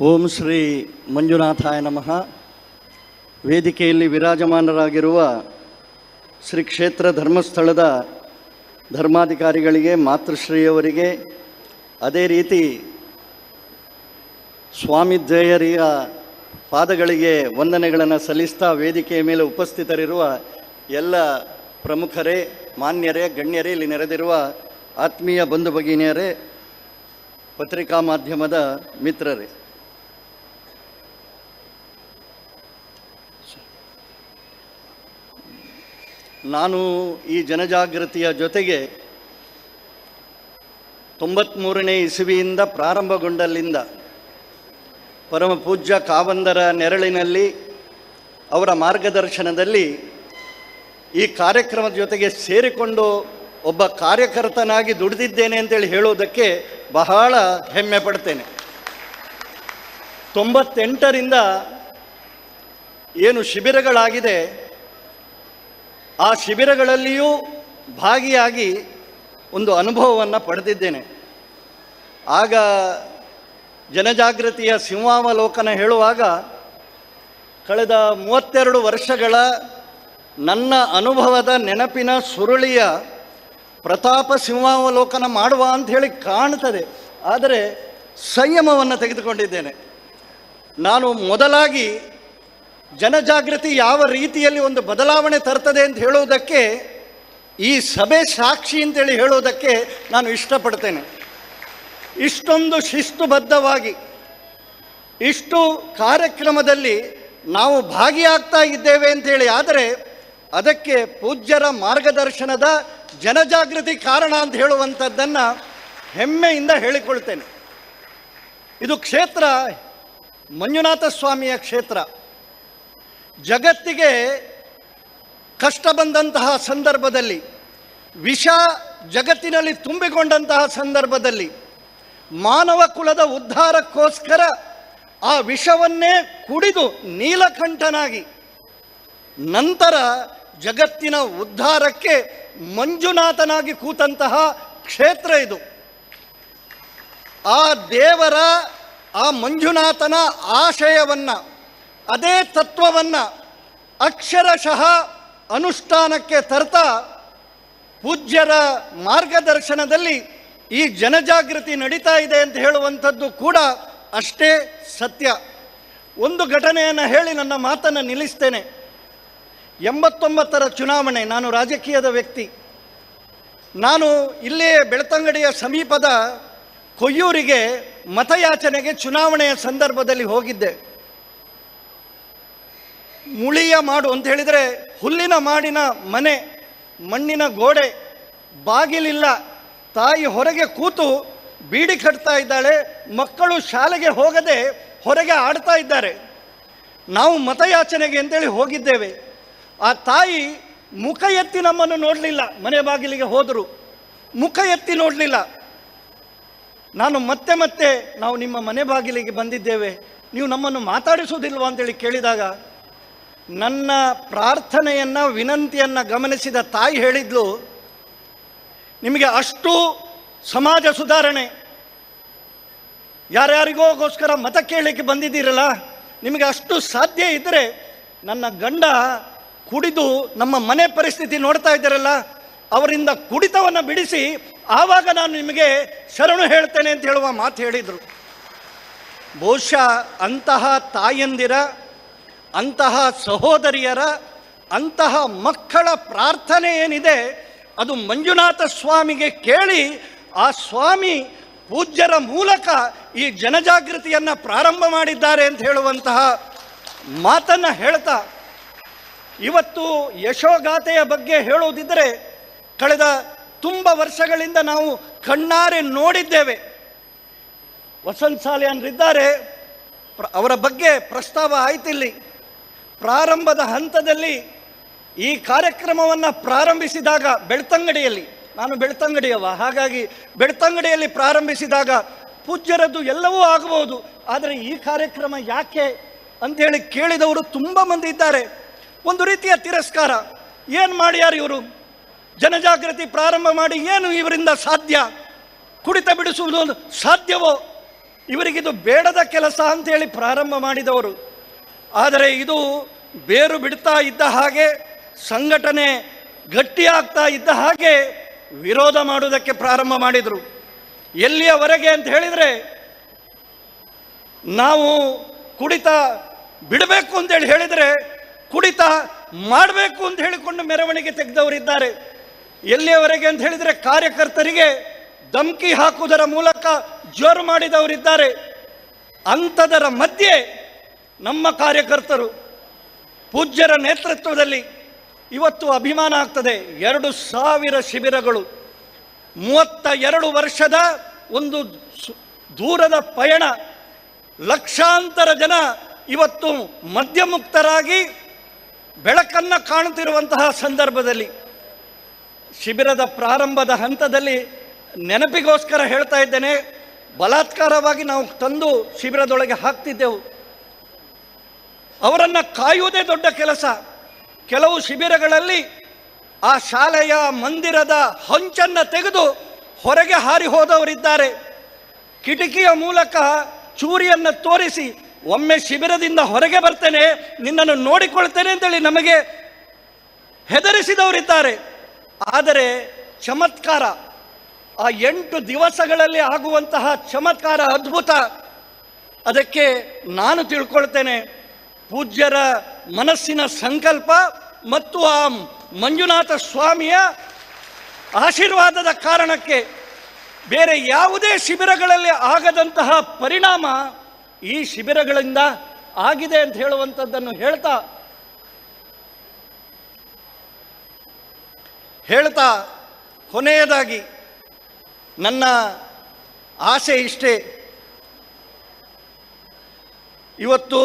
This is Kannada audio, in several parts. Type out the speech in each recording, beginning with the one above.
ಓಂ ಶ್ರೀ ಮಂಜುನಾಥಾಯ ನಮಃ. ವೇದಿಕೆಯಲ್ಲಿ ವಿರಾಜಮಾನರಾಗಿರುವ ಶ್ರೀ ಕ್ಷೇತ್ರ ಧರ್ಮಸ್ಥಳದ ಧರ್ಮಾಧಿಕಾರಿಗಳಿಗೆ, ಮಾತೃಶ್ರೀಯವರಿಗೆ, ಅದೇ ರೀತಿ ಸ್ವಾಮಿ ಸ್ವಾಮಿದ್ವಯರಿಯ ಪಾದಗಳಿಗೆ ವಂದನೆಗಳನ್ನು ಸಲ್ಲಿಸ್ತಾ ವೇದಿಕೆಯ ಮೇಲೆ ಉಪಸ್ಥಿತರಿರುವ ಎಲ್ಲ ಪ್ರಮುಖರೇ, ಮಾನ್ಯರೇ, ಗಣ್ಯರೇ, ಇಲ್ಲಿ ನೆರೆದಿರುವ ಆತ್ಮೀಯ ಬಂಧು ಭಗಿನಿಯರೇ, ಪತ್ರಿಕಾ ಮಾಧ್ಯಮದ ಮಿತ್ರರೇ. ನಾನು ಈ ಜನಜಾಗೃತಿಯ ಜೊತೆಗೆ ತೊಂಬತ್ತ್ಮೂರನೇ ಇಸುವಿಯಿಂದ ಪ್ರಾರಂಭಗೊಂಡಲ್ಲಿಂದ ಪರಮ ಪೂಜ್ಯ ಕಾವಂದರ ನೆರಳಿನಲ್ಲಿ ಅವರ ಮಾರ್ಗದರ್ಶನದಲ್ಲಿ ಈ ಕಾರ್ಯಕ್ರಮದ ಜೊತೆಗೆ ಸೇರಿಕೊಂಡು ಒಬ್ಬ ಕಾರ್ಯಕರ್ತನಾಗಿ ದುಡಿದಿದ್ದೇನೆ ಅಂತೇಳಿ ಹೇಳೋದಕ್ಕೆ ಬಹಳ ಹೆಮ್ಮೆ ಪಡ್ತೇನೆ. ತೊಂಬತ್ತೆಂಟರಿಂದ ಏನು ಶಿಬಿರಗಳಾಗಿದೆ ಆ ಶಿಬಿರಗಳಲ್ಲಿಯೂ ಭಾಗಿಯಾಗಿ ಒಂದು ಅನುಭವವನ್ನು ಪಡೆದಿದ್ದೇನೆ. ಆಗ ಜನಜಾಗೃತಿಯ ಸಿಂಹಾವಲೋಕನ ಹೇಳುವಾಗ ಕಳೆದ ಮೂವತ್ತೆರಡು ವರ್ಷಗಳ ನನ್ನ ಅನುಭವದ ನೆನಪಿನ ಸುರುಳಿಯ ಪ್ರತಾಪ ಸಿಂಹಾವಲೋಕನ ಮಾಡುವ ಅಂತ ಹೇಳಿ ಕಾಣ್ತದೆ. ಆದರೆ ಸಂಯಮವನ್ನು ತೆಗೆದುಕೊಂಡಿದ್ದೇನೆ. ನಾನು ಮೊದಲಾಗಿ ಜನಜಾಗೃತಿ ಯಾವ ರೀತಿಯಲ್ಲಿ ಒಂದು ಬದಲಾವಣೆ ತರ್ತದೆ ಅಂತ ಹೇಳುವುದಕ್ಕೆ ಈ ಸಭೆ ಸಾಕ್ಷಿ ಅಂತೇಳಿ ಹೇಳುವುದಕ್ಕೆ ನಾನು ಇಷ್ಟಪಡ್ತೇನೆ. ಇಷ್ಟೊಂದು ಶಿಸ್ತುಬದ್ಧವಾಗಿ, ಇಷ್ಟು ಕಾರ್ಯಕ್ರಮದಲ್ಲಿ ನಾವು ಭಾಗಿಯಾಗ್ತಾ ಇದ್ದೇವೆ ಅಂತೇಳಿ ಆದರೆ ಅದಕ್ಕೆ ಪೂಜ್ಯರ ಮಾರ್ಗದರ್ಶನದ ಜನಜಾಗೃತಿ ಕಾರಣ ಅಂತ ಹೇಳುವಂಥದ್ದನ್ನು ಹೆಮ್ಮೆಯಿಂದ ಹೇಳಿಕೊಳ್ತೇನೆ. ಇದು ಕ್ಷೇತ್ರ ಮಂಜುನಾಥ ಸ್ವಾಮಿಯ ಕ್ಷೇತ್ರ. ಜಗತ್ತಿಗೆ ಕಷ್ಟ ಬಂದಂತಹ ಸಂದರ್ಭದಲ್ಲಿ, ವಿಷ ಜಗತ್ತಿನಲ್ಲಿ ತುಂಬಿಕೊಂಡಂತಹ ಸಂದರ್ಭದಲ್ಲಿ, ಮಾನವ ಕುಲದ ಉದ್ಧಾರಕ್ಕೋಸ್ಕರ ಆ ವಿಷವನ್ನೇ ಕುಡಿದು ನೀಲಕಂಠನಾಗಿ, ನಂತರ ಜಗತ್ತಿನ ಉದ್ಧಾರಕ್ಕೆ ಮಂಜುನಾಥನಾಗಿ ಕೂತಂತಹ ಕ್ಷೇತ್ರ ಇದು. ಆ ದೇವರ, ಆ ಮಂಜುನಾಥನ ಆಶಯವನ್ನು ಅದೇ ತತ್ವವನ್ನು ಅಕ್ಷರಶಃ ಅನುಷ್ಠಾನಕ್ಕೆ ತರ್ತಾ ಪೂಜ್ಯರ ಮಾರ್ಗದರ್ಶನದಲ್ಲಿ ಈ ಜನಜಾಗೃತಿ ನಡೀತಾ ಇದೆ ಅಂತ ಹೇಳುವಂಥದ್ದು ಕೂಡ ಅಷ್ಟೇ ಸತ್ಯ. ಒಂದು ಘಟನೆಯನ್ನು ಹೇಳಿ ನನ್ನ ಮಾತನ್ನು ನಿಲ್ಲಿಸ್ತೇನೆ. ಎಂಬತ್ತೊಂಬತ್ತರ ಚುನಾವಣೆ, ನಾನು ರಾಜಕೀಯದ ವ್ಯಕ್ತಿ. ನಾನು ಇಲ್ಲೇ ಬೆಳ್ತಂಗಡಿಯ ಸಮೀಪದ ಕೊಯ್ಯೂರಿಗೆ ಮತಯಾಚನೆಗೆ ಚುನಾವಣೆಯ ಸಂದರ್ಭದಲ್ಲಿ ಹೋಗಿದ್ದೆ. ಮುಳಿಯ ಮಾಡು ಅಂತ ಹೇಳಿದರೆ ಹುಲ್ಲಿನ ಮಾಡಿನ ಮನೆ, ಮಣ್ಣಿನ ಗೋಡೆ, ಬಾಗಿಲಿಲ್ಲ. ತಾಯಿ ಹೊರಗೆ ಕೂತು ಬೀಡಿ ಕಟ್ತಾ ಇದ್ದಾಳೆ. ಮಕ್ಕಳು ಶಾಲೆಗೆ ಹೋಗದೆ ಹೊರಗೆ ಆಡ್ತಾ ಇದ್ದಾರೆ. ನಾವು ಮತಯಾಚನೆಗೆ ಅಂತೇಳಿ ಹೋಗಿದ್ದೇವೆ. ಆ ತಾಯಿ ಮುಖ ಎತ್ತಿ ನಮ್ಮನ್ನು ನೋಡಲಿಲ್ಲ. ಮನೆ ಬಾಗಿಲಿಗೆ ಹೋದರು. ಮುಖ ಎತ್ತಿ ನೋಡಲಿಲ್ಲ. ನಾನು ಮತ್ತೆ ಮತ್ತೆ ನಾವು ನಿಮ್ಮ ಮನೆ ಬಾಗಿಲಿಗೆ ಬಂದಿದ್ದೇವೆ. ನೀವು ನಮ್ಮನ್ನು ಮಾತಾಡಿಸುವುದಿಲ್ವಾ ಅಂತೇಳಿ ಕೇಳಿದಾಗ ನನ್ನ ಪ್ರಾರ್ಥನೆಯನ್ನು, ವಿನಂತಿಯನ್ನು ಗಮನಿಸಿದ ತಾಯಿ ಹೇಳಿದ್ಲು, ನಿಮಗೆ ಅಷ್ಟು ಸಮಾಜ ಸುಧಾರಣೆ ಯಾರ್ಯಾರಿಗೋಗೋಸ್ಕರ ಮತ ಕೇಳಲಿಕ್ಕೆ ಬಂದಿದ್ದೀರಲ್ಲ, ನಿಮಗೆ ಅಷ್ಟು ಸಾಧ್ಯ ಇದ್ದರೆ ನನ್ನ ಗಂಡ ಕುಡಿದು ನಮ್ಮ ಮನೆ ಪರಿಸ್ಥಿತಿ ನೋಡ್ತಾ ಇದ್ದಾರಲ್ಲ, ಅವರಿಂದ ಕುಡಿತವನ್ನು ಬಿಡಿಸಿ ಆವಾಗ ನಾನು ನಿಮಗೆ ಶರಣು ಹೇಳ್ತೇನೆ ಅಂತ ಹೇಳುವ ಮಾತು ಹೇಳಿದರು. ಬಹುಶಃ ಅಂತಹ ತಾಯಂದಿರ ಅಂತಹ ಸಹೋದರಿಯರ, ಅಂತಹ ಮಕ್ಕಳ ಪ್ರಾರ್ಥನೆ ಏನಿದೆ, ಅದು ಮಂಜುನಾಥ ಸ್ವಾಮಿಗೆ ಕೇಳಿ, ಆ ಸ್ವಾಮಿ ಪೂಜ್ಯರ ಮೂಲಕ ಈ ಜನಜಾಗೃತಿಯನ್ನು ಪ್ರಾರಂಭ ಮಾಡಿದ್ದಾರೆ ಅಂತ ಹೇಳುವಂತಹ ಮಾತನ್ನು ಹೇಳ್ತಾ, ಇವತ್ತು ಯಶೋಗಾಥೆಯ ಬಗ್ಗೆ ಹೇಳುವುದಿದ್ದರೆ ಕಳೆದ ತುಂಬ ವರ್ಷಗಳಿಂದ ನಾವು ಕಣ್ಣಾರೆ ನೋಡಿದ್ದೇವೆ. ವಸಂತ ಸಾಲಿಯಾನ್ರಿದ್ದಾರೆ ಅವರ ಬಗ್ಗೆ ಪ್ರಸ್ತಾವ ಆಯ್ತಿಲ್ಲಿ. ಪ್ರಾರಂಭದ ಹಂತದಲ್ಲಿ ಈ ಕಾರ್ಯಕ್ರಮವನ್ನು ಪ್ರಾರಂಭಿಸಿದಾಗ ಬೆಳ್ತಂಗಡಿಯಲ್ಲಿ, ನಾನು ಬೆಳ್ತಂಗಡಿಯವ ಹಾಗಾಗಿ ಬೆಳ್ತಂಗಡಿಯಲ್ಲಿ ಪ್ರಾರಂಭಿಸಿದಾಗ ಪೂಜ್ಯರದ್ದು ಎಲ್ಲವೂ ಆಗಬಹುದು, ಆದರೆ ಈ ಕಾರ್ಯಕ್ರಮ ಯಾಕೆ ಅಂಥೇಳಿ ಕೇಳಿದವರು ತುಂಬ ಮಂದಿ ಇದ್ದಾರೆ. ಒಂದು ರೀತಿಯ ತಿರಸ್ಕಾರ, ಏನು ಮಾಡ್ಯಾರ ಇವರು? ಜನಜಾಗೃತಿ ಪ್ರಾರಂಭ ಮಾಡಿ ಏನು ಇವರಿಂದ ಸಾಧ್ಯ? ಕುಡಿತ ಬಿಡಿಸುವುದು ಸಾಧ್ಯವೋ? ಇವರಿಗಿದು ಬೇಡದ ಕೆಲಸ ಅಂತೇಳಿ ಪ್ರಾರಂಭ ಮಾಡಿದವರು ಆದರೆ ಇದು ಬೇರು ಬಿಡ್ತಾ ಇದ್ದ ಹಾಗೆ, ಸಂಘಟನೆ ಗಟ್ಟಿಯಾಗ್ತಾ ಇದ್ದ ಹಾಗೆ ವಿರೋಧ ಮಾಡುವುದಕ್ಕೆ ಪ್ರಾರಂಭ ಮಾಡಿದರು. ಎಲ್ಲಿಯವರೆಗೆ ಅಂತ ಹೇಳಿದರೆ, ನಾವು ಕುಡಿತ ಬಿಡಬೇಕು ಅಂತೇಳಿ ಹೇಳಿದರೆ, ಕುಡಿತ ಮಾಡಬೇಕು ಅಂತ ಹೇಳಿಕೊಂಡು ಮೆರವಣಿಗೆ ತೆಗೆದವರಿದ್ದಾರೆ. ಎಲ್ಲಿಯವರೆಗೆ ಅಂತ ಹೇಳಿದರೆ, ಕಾರ್ಯಕರ್ತರಿಗೆ ಧಮಕಿ ಹಾಕುವುದರ ಮೂಲಕ ಜೋರು ಮಾಡಿದವರಿದ್ದಾರೆ. ಅಂಥದರ ಮಧ್ಯೆ ನಮ್ಮ ಕಾರ್ಯಕರ್ತರು ಪೂಜ್ಯರ ನೇತೃತ್ವದಲ್ಲಿ ಇವತ್ತು ಅಭಿಮಾನ ಆಗ್ತದೆ. ಎರಡು ಸಾವಿರ ಶಿಬಿರಗಳು. ಮೂವತ್ತ ಎರಡು ವರ್ಷದ ಒಂದು ದೂರದ ಪಯಣ. ಲಕ್ಷಾಂತರ ಜನ ಇವತ್ತು ಮದ್ಯಮುಕ್ತರಾಗಿ ಬೆಳಕನ್ನು ಕಾಣುತ್ತಿರುವಂತಹ ಸಂದರ್ಭದಲ್ಲಿ, ಶಿಬಿರದ ಪ್ರಾರಂಭದ ಹಂತದಲ್ಲಿ ನೆನಪಿಗೋಸ್ಕರ ಹೇಳ್ತಾ ಇದ್ದೇನೆ. ಬಲಾತ್ಕಾರವಾಗಿ ನಾವು ತಂದು ಶಿಬಿರದೊಳಗೆ ಹಾಕ್ತಿದ್ದೆವು. ಅವರನ್ನು ಕಾಯುವುದೇ ದೊಡ್ಡ ಕೆಲಸ. ಕೆಲವು ಶಿಬಿರಗಳಲ್ಲಿ ಆ ಶಾಲೆಯ ಮಂದಿರದ ಹಂಚನ್ನು ತೆಗೆದು ಹೊರಗೆ ಹಾರಿ ಹೋದವರಿದ್ದಾರೆ. ಕಿಟಕಿಯ ಮೂಲಕ ಚೂರಿಯನ್ನು ತೋರಿಸಿ, ಒಮ್ಮೆ ಶಿಬಿರದಿಂದ ಹೊರಗೆ ಬರ್ತೇನೆ, ನಿನ್ನನ್ನು ನೋಡಿಕೊಳ್ತೇನೆ ಅಂತೇಳಿ ನಮಗೆ ಹೆದರಿಸಿದವರಿದ್ದಾರೆ. ಆದರೆ ಚಮತ್ಕಾರ, ಆ ಎಂಟು ದಿವಸಗಳಲ್ಲಿ ಆಗುವಂತಹ ಚಮತ್ಕಾರ ಅದ್ಭುತ. ಅದಕ್ಕೆ ನಾನು ತಿಳ್ಕೊಳ್ತೇನೆ. ಪೂಜ್ಯರ ಮನಸ್ಸಿನ ಸಂಕಲ್ಪ ಮತ್ತು ಆ ಮಂಜುನಾಥ ಸ್ವಾಮಿಯ ಆಶೀರ್ವಾದದ ಕಾರಣಕ್ಕೆ ಬೇರೆ ಯಾವುದೇ ಶಿಬಿರಗಳಲ್ಲಿ ಆಗದಂತಹ ಪರಿಣಾಮ ಈ ಶಿಬಿರಗಳಿಂದ ಆಗಿದೆ ಅಂತ ಹೇಳುವಂಥದ್ದನ್ನು ಹೇಳ್ತಾ ಹೇಳ್ತಾ ಕೊನೆಯದಾಗಿ ನನ್ನ ಆಸೆ ಇಷ್ಟೇ. ಇವತ್ತು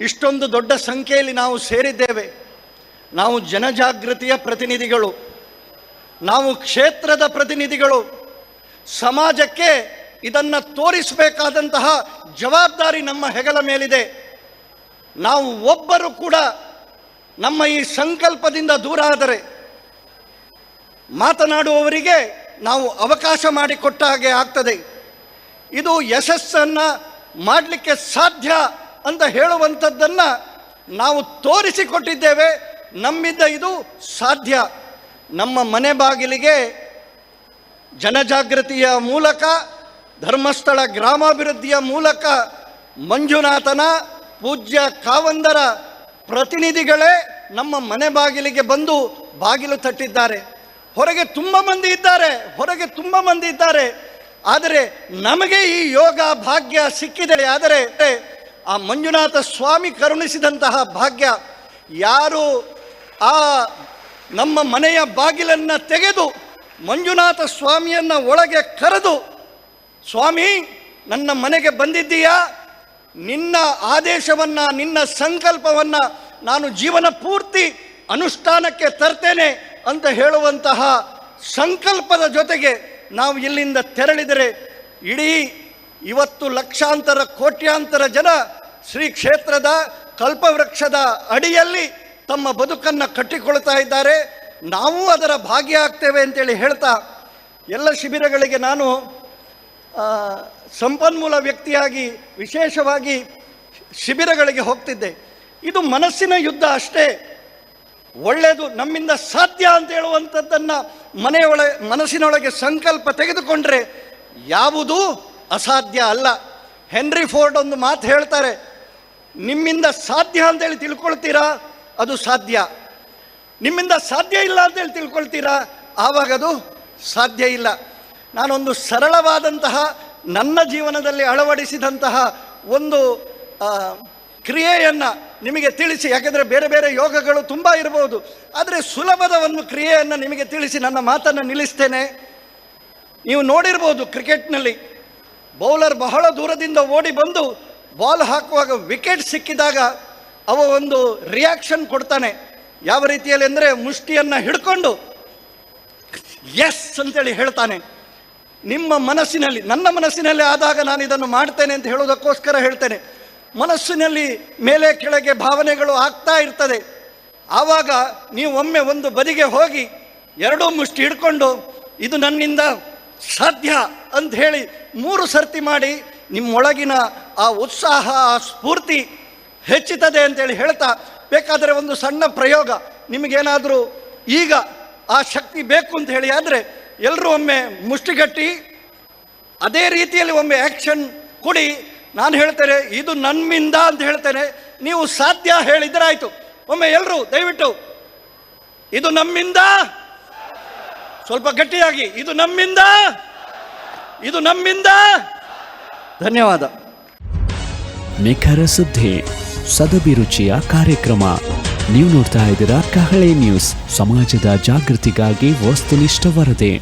ಇಷ್ಟೊಂದು ದೊಡ್ಡ ಸಂಖ್ಯೆಯಲ್ಲಿ ನಾವು ಸೇರಿದ್ದೇವೆ. ನಾವು ಜನಜಾಗೃತಿಯ ಪ್ರತಿನಿಧಿಗಳು. ನಾವು ಕ್ಷೇತ್ರದ ಪ್ರತಿನಿಧಿಗಳು. ಸಮಾಜಕ್ಕೆ ಇದನ್ನು ತೋರಿಸಬೇಕಾದಂತಹ ಜವಾಬ್ದಾರಿ ನಮ್ಮ ಹೆಗಲ ಮೇಲಿದೆ. ನಾವು ಒಬ್ಬರು ಕೂಡ ನಮ್ಮ ಈ ಸಂಕಲ್ಪದಿಂದ ದೂರ ಆದರೆ ಮಾತನಾಡುವವರಿಗೆ ನಾವು ಅವಕಾಶ ಮಾಡಿಕೊಟ್ಟ ಹಾಗೆ ಆಗ್ತದೆ. ಇದು ಯಶಸ್ಸನ್ನು ಮಾಡಲಿಕ್ಕೆ ಸಾಧ್ಯ ಅಂತ ಹೇಳುವಂಥದ್ದನ್ನು ನಾವು ತೋರಿಸಿಕೊಟ್ಟಿದ್ದೇವೆ. ನಮ್ಮಿಂದ ಇದು ಸಾಧ್ಯ. ನಮ್ಮ ಮನೆ ಬಾಗಿಲಿಗೆ ಜನಜಾಗೃತಿಯ ಮೂಲಕ, ಧರ್ಮಸ್ಥಳ ಗ್ರಾಮಾಭಿವೃದ್ಧಿಯ ಮೂಲಕ ಮಂಜುನಾಥನ ಪೂಜ್ಯ ಕಾವಂದರ ಪ್ರತಿನಿಧಿಗಳೇ ನಮ್ಮ ಮನೆ ಬಾಗಿಲಿಗೆ ಬಂದು ಬಾಗಿಲು ತಟ್ಟಿದ್ದಾರೆ. ಹೊರಗೆ ತುಂಬ ಮಂದಿ ಇದ್ದಾರೆ, ಹೊರಗೆ ತುಂಬ ಮಂದಿ ಇದ್ದಾರೆ. ಆದರೆ ನಮಗೆ ಈ ಯೋಗ ಭಾಗ್ಯ ಸಿಕ್ಕಿದೆ, ಆದರೆ ಆ ಮಂಜುನಾಥ ಸ್ವಾಮಿ ಕರುಣಿಸಿದಂತಹ ಭಾಗ್ಯ ಯಾರು ಆ ನಮ್ಮ ಮನೆಯ ಬಾಗಿಲನ್ನು ತೆಗೆದು ಮಂಜುನಾಥ ಸ್ವಾಮಿಯನ್ನು ಒಳಗೆ ಕರೆದು, ಸ್ವಾಮಿ, ನನ್ನ ಮನೆಗೆ ಬಂದಿದ್ದೀಯಾ? ನಿನ್ನ ಆದೇಶವನ್ನು, ನಿನ್ನ ಸಂಕಲ್ಪವನ್ನು ನಾನು ಜೀವನ ಪೂರ್ತಿ ಅನುಷ್ಠಾನಕ್ಕೆ ತರ್ತೇನೆ ಅಂತ ಹೇಳುವಂತಹ ಸಂಕಲ್ಪದ ಜೊತೆಗೆ ನಾವು ಇಲ್ಲಿಂದ ತೆರಳಿದರೆ, ಇಡೀ ಇವತ್ತು ಲಕ್ಷಾಂತರ, ಕೋಟ್ಯಾಂತರ ಜನ ಶ್ರೀ ಕ್ಷೇತ್ರದ ಕಲ್ಪವೃಕ್ಷದ ಅಡಿಯಲ್ಲಿ ತಮ್ಮ ಬದುಕನ್ನು ಕಟ್ಟಿಕೊಳ್ತಾ ಇದ್ದಾರೆ. ನಾವು ಅದರ ಭಾಗಿಯಾಗ್ತೇವೆ ಅಂತೇಳಿ ಹೇಳ್ತಾ, ಎಲ್ಲ ಶಿಬಿರಗಳಿಗೆ ನಾನು ಸಂಪನ್ಮೂಲ ವ್ಯಕ್ತಿಯಾಗಿ ವಿಶೇಷವಾಗಿ ಶಿಬಿರಗಳಿಗೆ ಹೋಗ್ತಿದ್ದೆ. ಇದು ಮನಸ್ಸಿನ ಯುದ್ಧ ಅಷ್ಟೇ. ಒಳ್ಳೆಯದು ನಮ್ಮಿಂದ ಸಾಧ್ಯ ಅಂತ ಹೇಳುವಂಥದ್ದನ್ನು ಮನೆಯೊಳ ಮನಸ್ಸಿನೊಳಗೆ ಸಂಕಲ್ಪ ತೆಗೆದುಕೊಂಡ್ರೆ ಯಾವುದೂ ಅಸಾಧ್ಯ ಅಲ್ಲ. ಹೆನ್ರಿ ಫೋರ್ಡ್ ಒಂದು ಮಾತು ಹೇಳ್ತಾರೆ, ನಿಮ್ಮಿಂದ ಸಾಧ್ಯ ಅಂತೇಳಿ ತಿಳ್ಕೊಳ್ತೀರಾ? ಅದು ಸಾಧ್ಯ. ನಿಮ್ಮಿಂದ ಸಾಧ್ಯ ಇಲ್ಲ ಅಂತೇಳಿ ತಿಳ್ಕೊಳ್ತೀರಾ? ಆವಾಗ ಅದು ಸಾಧ್ಯ ಇಲ್ಲ. ನಾನೊಂದು ಸರಳವಾದಂತಹ ನನ್ನ ಜೀವನದಲ್ಲಿ ಅಳವಡಿಸಿದಂತಹ ಒಂದು ಕ್ರಿಯೆಯನ್ನು ನಿಮಗೆ ತಿಳಿಸಿ, ಯಾಕೆಂದರೆ ಬೇರೆ ಬೇರೆ ಯೋಗಗಳು ತುಂಬ ಇರಬಹುದು ಆದರೆ ಸುಲಭದ ಒಂದು ಕ್ರಿಯೆಯನ್ನು ನಿಮಗೆ ತಿಳಿಸಿ ನನ್ನ ಮಾತನ್ನು ನಿಲ್ಲಿಸ್ತೇನೆ. ನೀವು ನೋಡಿರ್ಬೋದು ಕ್ರಿಕೆಟ್ನಲ್ಲಿ ಬೌಲರ್ ಬಹಳ ದೂರದಿಂದ ಓಡಿ ಬಂದು ಬಾಲ್ ಹಾಕುವಾಗ ವಿಕೆಟ್ ಸಿಕ್ಕಿದಾಗ ಅವ ಒಂದು ರಿಯಾಕ್ಷನ್ ಕೊಡ್ತಾನೆ. ಯಾವ ರೀತಿಯಲ್ಲಿ ಅಂದರೆ ಮುಷ್ಟಿಯನ್ನು ಹಿಡ್ಕೊಂಡು ಎಸ್ ಅಂತೇಳಿ ಹೇಳ್ತಾನೆ. ನಿಮ್ಮ ಮನಸ್ಸಿನಲ್ಲಿ, ನನ್ನ ಮನಸ್ಸಿನಲ್ಲಿ ಆದಾಗ ನಾನು ಇದನ್ನು ಮಾಡ್ತೇನೆ ಅಂತ ಹೇಳೋದಕ್ಕೋಸ್ಕರ ಹೇಳ್ತೇನೆ. ಮನಸ್ಸಿನಲ್ಲಿ ಮೇಲೆ ಕೆಳಗೆ ಭಾವನೆಗಳು ಆಗ್ತಾ ಇರ್ತದೆ. ಆವಾಗ ನೀವು ಒಮ್ಮೆ ಒಂದು ಬದಿಗೆ ಹೋಗಿ, ಎರಡೂ ಮುಷ್ಟಿ ಹಿಡ್ಕೊಂಡು, ಇದು ನನ್ನಿಂದ ಸಾಧ್ಯ ಅಂತ ಹೇಳಿ ಮೂರು ಸರ್ತಿ ಮಾಡಿ ನಿಮ್ಮೊಳಗಿನ ಆ ಉತ್ಸಾಹ, ಆ ಸ್ಫೂರ್ತಿ ಹೆಚ್ಚುತ್ತದೆ ಅಂತೇಳಿ ಹೇಳ್ತಾ, ಬೇಕಾದರೆ ಒಂದು ಸಣ್ಣ ಪ್ರಯೋಗ ನಿಮಗೇನಾದರೂ ಈಗ ಆ ಶಕ್ತಿ ಬೇಕು ಅಂತ ಹೇಳಿ ಆದರೆ ಎಲ್ಲರೂ ಒಮ್ಮೆ ಮುಷ್ಟಿಗಟ್ಟಿ, ಅದೇ ರೀತಿಯಲ್ಲಿ ಒಮ್ಮೆ ಆ್ಯಕ್ಷನ್ ಕೊಡಿ. ನಾನು ಹೇಳ್ತೇನೆ, ಇದು ನನ್ನಿಂದ ಅಂತ ಹೇಳ್ತೇನೆ. ನೀವು ಸಾಧ್ಯ ಹೇಳಿದರೆ ಒಮ್ಮೆ ಎಲ್ಲರೂ ದಯವಿಟ್ಟು, ಇದು ನಮ್ಮಿಂದ ಸ್ವಲ್ಪ ಗಟ್ಟಿಯಾಗಿ. ಇದು ನಮ್ಮಿಂದ. ಇದು ನಮ್ಮಿಂದ. ಧನ್ಯವಾದ. ನಿಖರ ಸುದ್ದಿ ಸದಭಿರುಚಿಯ ಕಾರ್ಯಕ್ರಮ. ನೀವು ನೋಡ್ತಾ ಇದ್ದೀರಾ ಕಹಳೆ ನ್ಯೂಸ್ ಸಮಾಜದ ಜಾಗೃತಿಗಾಗಿ ವಸ್ತುನಿಷ್ಠ ವರದಿ.